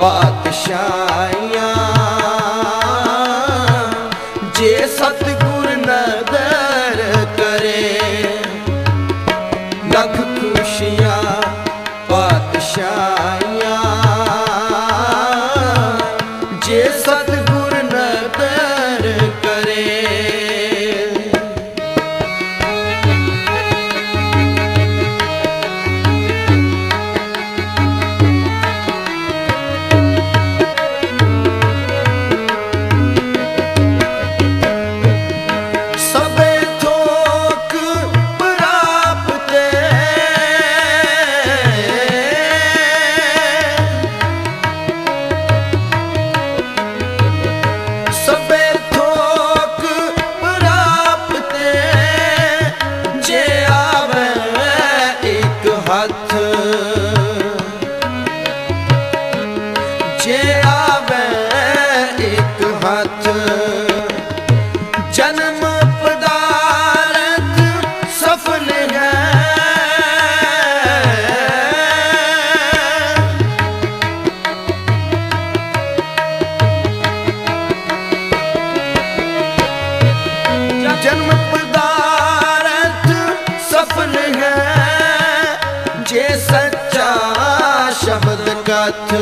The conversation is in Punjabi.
ਪਾਤਸ਼ਾਹੀਆਂ ਜੇ ਸਤਿਗੁਰ ਨਦਰ ਕਰੇ ਲੱਖ ਖੁਸ਼ੀਆਂ ਪਾਤਸ਼ਾਹੀਆਂ। ਜੇ ਸਤਿਗੁਰ ਜੇ ਆਵੇ ਇੱਕ ਹੱਥ ਜਨਮ ਪਦਾਰਥ ਸਫਲ ਹੈ। ਜਨਮ ਜੇ ਸੱਚਾ ਸ਼ਬਦ ਕਥ।